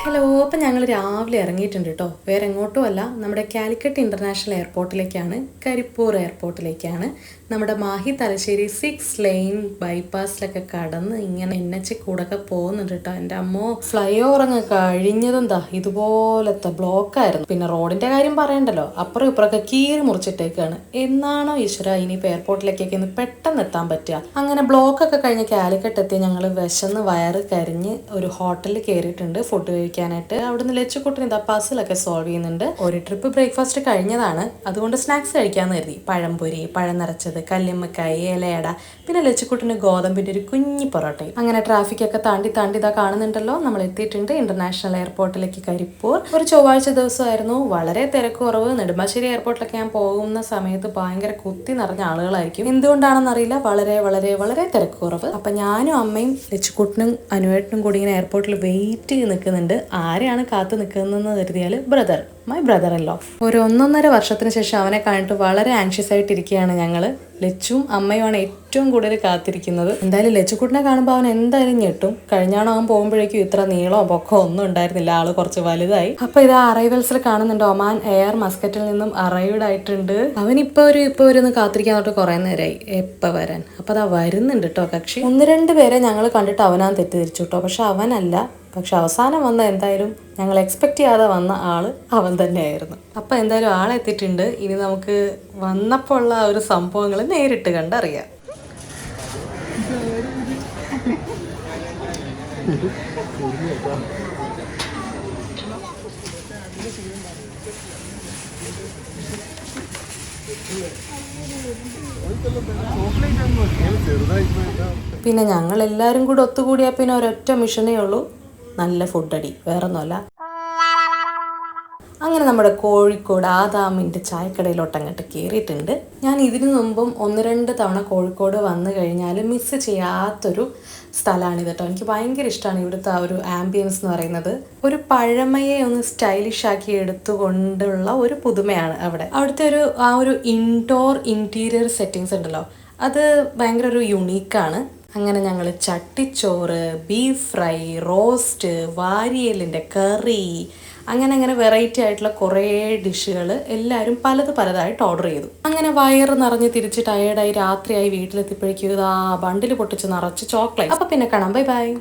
Hello അപ്പം ഞങ്ങൾ രാവിലെ ഇറങ്ങിയിട്ടുണ്ട് കേട്ടോ വേറെ എങ്ങോട്ടും അല്ല. നമ്മുടെ കാലിക്കറ്റ് ഇന്റർനാഷണൽ എയർപോർട്ടിലേക്കാണ്. കരിപ്പൂർ എയർപോർട്ടിലേക്കാണ്. നമ്മുടെ മാഹി തലശ്ശേരി സിക്സ് ലൈൻ ബൈപ്പാസിലൊക്കെ കടന്ന് ഇങ്ങനെ എൻ എച്ച് കൂടൊക്കെ പോകുന്നുണ്ട് കേട്ടോ എന്റെ അമ്മോ ഫ്ലൈ ഓവർ അങ്ങ് കഴിഞ്ഞതും ദാ ഇതുപോലത്തെ ബ്ലോക്കായിരുന്നു. പിന്നെ റോഡിന്റെ കാര്യം പറയണ്ടല്ലോ. അപ്പുറം ഇപ്പുറമൊക്കെ കീറി മുറിച്ചിട്ടേക്കാണ്. എന്നാണോ ഈശ്വര ഇനിയിപ്പോൾ എയർപോർട്ടിലേക്കൊക്കെ ഒന്ന് പെട്ടെന്ന് എത്താൻ പറ്റുക? അങ്ങനെ ബ്ലോക്കൊക്കെ കഴിഞ്ഞ് കാലിക്കറ്റ് എത്തി ഞങ്ങൾ വിശന്ന് വയറ് കരിഞ്ഞ് ഒരു ഹോട്ടലിൽ കയറിയിട്ടുണ്ട് ഫുഡ് കഴിക്കാനായിട്ട് അവിടുന്ന് ലച്ചുക്കുട്ടിന് ഇതാ പസിലൊക്കെ സോൾവ് ചെയ്യുന്നുണ്ട്. ഒരു ട്രിപ്പ് ബ്രേക്ക്ഫാസ്റ്റ് കഴിഞ്ഞതാണ്. അതുകൊണ്ട് സ്നാക്സ് കഴിക്കാമെന്ന് കരുതി. പഴംപൊരി പഴം നിറച്ചത് കല്ലുമ്മക്കായി ഇലയട പിന്നെ ലച്ചുക്കുട്ടിന് ഗോതമ്പിന്റെ ഒരു കുഞ്ഞി പൊറോട്ടയും. അങ്ങനെ ട്രാഫിക് ഒക്കെ താണ്ടി താണ്ടി ഇതാ കാണുന്നുണ്ടല്ലോ. നമ്മൾ എത്തിയിട്ടുണ്ട് ഇന്റർനാഷണൽ എയർപോർട്ടിലേക്ക് കരിപ്പൂർ. ഒരു ചൊവ്വാഴ്ച ദിവസമായിരുന്നു. വളരെ തിരക്ക് കുറവ് നെടുമ്പാശ്ശേരി എയർപോർട്ടിലൊക്കെ ഞാൻ പോകുന്ന സമയത്ത് ഭയങ്കര കുത്തി നിറഞ്ഞ ആളുകളായിരിക്കും. എന്തുകൊണ്ടാണെന്നറിയില്ല. വളരെ വളരെ വളരെ തിരക്ക് കുറവ് അപ്പൊ ഞാനും അമ്മയും ലച്ചുക്കുട്ടനും അനുവേട്ടനും കൂടി ഇങ്ങനെ എയർപോർട്ടിൽ വെയിറ്റ് ചെയ്ത് നിൽക്കുന്നുണ്ട്. ആരെയാണ് കാത്തു നിൽക്കുന്നതെന്ന് കരുതിയാൽ ബ്രദർ മൈ ബ്രദർ അല്ലോ ഒരു ഒന്നൊന്നര വർഷത്തിന് ശേഷം അവനെ കണ്ടിട്ട് വളരെ ആൻഷ്യസ് ആയിട്ടിരിക്കുകയാണ് ഞങ്ങൾ ലച്ചും അമ്മയുമാണ് ഏറ്റവും കൂടുതൽ കാത്തിരിക്കുന്നത്. എന്തായാലും ലച്ചുക്കുട്ടിനെ കാണുമ്പോൾ അവൻ എന്തായാലും ഞെട്ടും. കഴിഞ്ഞാണോ അവൻ പോകുമ്പോഴേക്കും ഇത്ര നീളമോ പൊക്കോ ഒന്നും ഉണ്ടായിരുന്നില്ല. ആൾ കുറച്ച് വലുതായി. അപ്പൊ ഇത് അറൈവൽസിൽ കാണുന്നുണ്ട്. ഒമാൻ എയർ മസ്കറ്റിൽ നിന്നും അറൈവ്ഡ് ആയിട്ടുണ്ട്. അവൻ ഇപ്പൊ ഒരു ഇപ്പൊ ഒരു കാത്തിരിക്കാൻ തൊട്ട് കുറെ നേരമായി എപ്പ വരാൻ? അപ്പൊ അതാ വരുന്നുണ്ട് കേട്ടോ കക്ഷി. ഒന്ന് രണ്ട് പേരെ ഞങ്ങൾ കണ്ടിട്ട് അവനാൻ തെറ്റിദ്ധരിച്ചു കേട്ടോ പക്ഷെ അവനല്ല. പക്ഷെ അവസാനം വന്ന എന്തായാലും ഞങ്ങൾ എക്സ്പെക്ട് ചെയ്യാതെ വന്ന ആൾ അവൻ തന്നെയായിരുന്നു. അപ്പൊ എന്തായാലും ആളെത്തിയിട്ടുണ്ട് ഇനി നമുക്ക് വന്നപ്പോൾ ഉള്ള ആ ഒരു സംഭവങ്ങൾ നേരിട്ട് കണ്ടറിയാം. പിന്നെ ഞങ്ങൾ എല്ലാവരും കൂടി ഒത്തുകൂടിയാൽ പിന്നെ ഒരൊറ്റ മിഷനേ ഉള്ളൂ. നല്ല ഫുഡടി വേറൊന്നുമല്ല. അങ്ങനെ നമ്മുടെ കോഴിക്കോട് ആദാമിന്റെ ചായക്കടയിലോട്ട് അങ്ങോട്ട് കയറിയിട്ടുണ്ട് ഞാൻ ഇതിനു മുമ്പും ഒന്ന് രണ്ട് തവണ കോഴിക്കോട് വന്നു കഴിഞ്ഞാൽ മിസ് ചെയ്യാത്തൊരു സ്ഥലമാണ് കേട്ടോ. എനിക്ക് ഭയങ്കര ഇഷ്ടമാണ് ഇവിടുത്തെ ആ ഒരു ആംബിയൻസ് എന്ന് പറയുന്നത്. ഒരു പഴമയെ ഒന്ന് സ്റ്റൈലിഷ് ആക്കി എടുത്തുകൊണ്ടുള്ള ഒരു പുതുമയാണ് അവിടെ. അവിടുത്തെ ഒരു ആ ഒരു ഇൻഡോർ ഇന്റീരിയർ സെറ്റിങ്സ് ഉണ്ടല്ലോ. അത് ഭയങ്കര ഒരു യുണീക്കാണ് അങ്ങനെ ഞങ്ങൾ ചട്ടിച്ചോറ് ബീഫ് ഫ്രൈ റോസ്റ്റ് വാരിയലിന്റെ കറി അങ്ങനെ അങ്ങനെ വെറൈറ്റി ആയിട്ടുള്ള കുറേ ഡിഷുകൾ എല്ലാവരും പലത് പലതായിട്ട് ഓർഡർ ചെയ്തു. അങ്ങനെ വയറ് നിറഞ്ഞ് തിരിച്ച് ടയേർഡായി രാത്രിയായി വീട്ടിലെത്തിയപ്പോഴേക്കും ഇതാ ബണ്ടിൽ പൊട്ടിച്ച് നിറച്ച് ചോക്ലേറ്റ് അപ്പം പിന്നെ കാണാം. Bye bye